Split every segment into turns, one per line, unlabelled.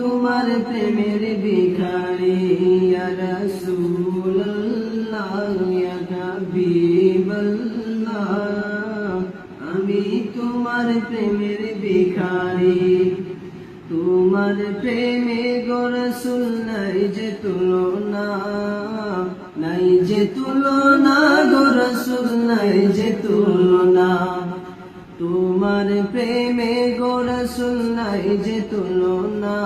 তোমার প্রেমের হাবিবাল্লাহ, আমি তোমার প্রেমের ভিখারি তোমার প্রেমে গোরসুল নাই যে তুলনা, নাই যে তুলনা গোরসুল নাই যে তুলনা। তোমার প্রেমে গোরসুল নাই যে তুলনা,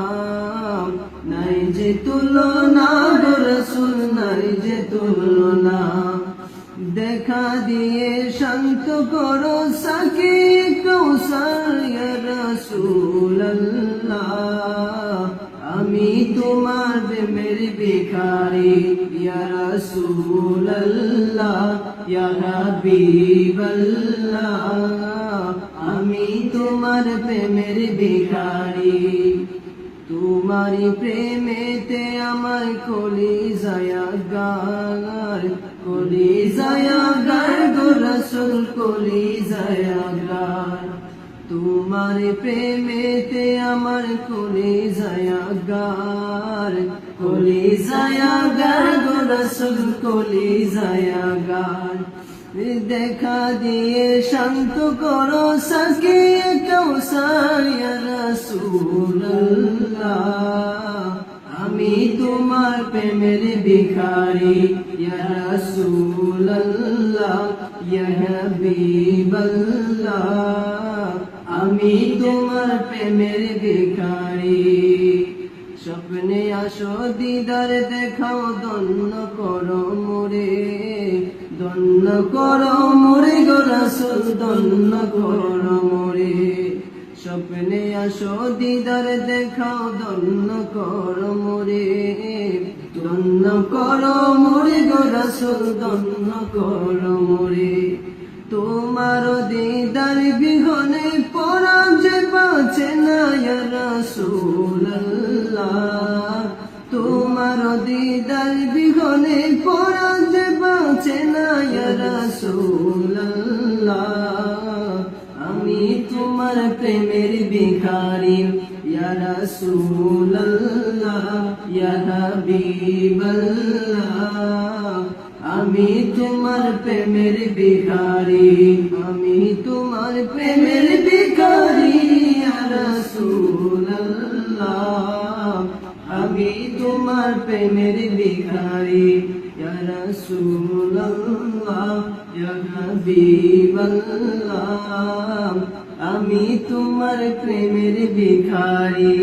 নাই যে তুলনা গোরসুল নাই যে তুলনা। দেখা দিয়ে শান্ত করো সাকি কৌশল রসুল্লাহ আমি তোমার প্রেমের ভিখারি, ইয়া রাসূলুল্লাহ। ইয়া হাবিবাল্লাহ আমি তোমার প্রেমের ভিখারি। তোমারি প্রেমেতে আমার কলি জায়া গার কলি জায়া গার গো রসুল কলি জায়া গার তোমার প্রেমেতে আমার কলি জায়া গার কলি জায়া গার গো রসুল কলি জায়া গার দেখা দিয়ে শান্ত করো সাকে কৌশল রসুল্লাহ আমি তোমার প্রেমের ভিখারি ইয়া রাসূলুল্লাহ ইয়া হাবিবাল্লাহ আমি তোমার প্রেমের ভিখারি স্বপ্নে আসো দিদার দেখাও দন্ন করো মোরে দন্ন করো মোরে গো রাসূল দন্ন করো মোরে। স্বপ্নে আসো দিদার দেখাও দন্ন করো মোরে দন্ন করো মোরে গো রাসূল দন্ন করো মোরে। তোমার দিদার বিহনে পরা যে বাঁচে না ইয়া রাসূলুল্লাহ তোমার দিদার বিহনে পরা যে বাঁচে না ইয়া আমি তোমার প্রেমের ভিখারি রাসূলুল্লাহ, ইয়া হাবিবাল্লাহ। আমি তোমার প্রেমের ভিখারি, আমি তোমার প্রেমের ভিখারি রাসূলুল্লাহ। আমি তোমার প্রেমের ভিখারি ইয়া রাসূলুল্লাহ ইয়া হাবিবাল্লাহ। আমি তোমার প্রেমের ভিখারি